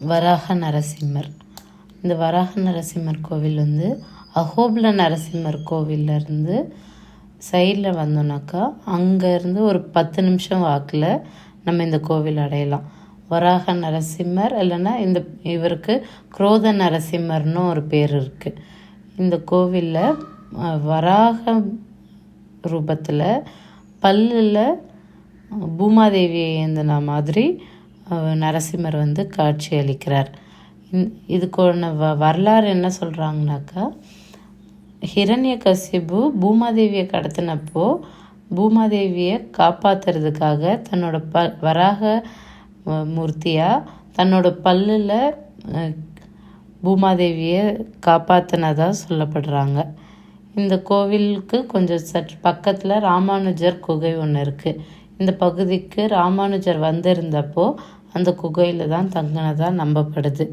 வராக நரசிம்மர். இந்த வராக நரசிம்மர் கோவில் வந்து அகோபில நரசிம்மர் கோவில்ல இருந்து சைடில் வந்தோம்னாக்கா அங்கேருந்து ஒரு பத்து நிமிஷம் வாக்கில் நம்ம இந்த கோவில் அடையலாம். வராக நரசிம்மர் இல்லைன்னா இந்த இவருக்கு குரோத நரசிம்மர்னு ஒரு பேர் இருக்குது இந்த கோவிலில் வராக ரூபத்தில் பல்லில் பூமாதேவி ஏந்தின மாதிரி நரசிம்மர் வந்து காட்சி அளிக்கிறார். இந் இதுக்கான வ வரலாறு என்ன சொல்கிறாங்கனாக்கா ஹிரண்யகசிபு பூமாதேவியை கடத்தினப்போ பூமாதேவியை காப்பாத்துறதுக்காக தன்னோட ப வராக மூர்த்தியாக தன்னோட பல்லில் பூமாதேவியை காப்பாற்றினதாக சொல்லப்படுறாங்க. இந்த கோவிலுக்கு கொஞ்சம் சற்று பக்கத்தில் ராமானுஜர் குகை ஒன்று இருக்குது இந்த பகுதிக்கு ராமானுஜர் வந்திருந்தப்போ அந்த குகையில் தான் தங்கினதா நம்பப்படுது.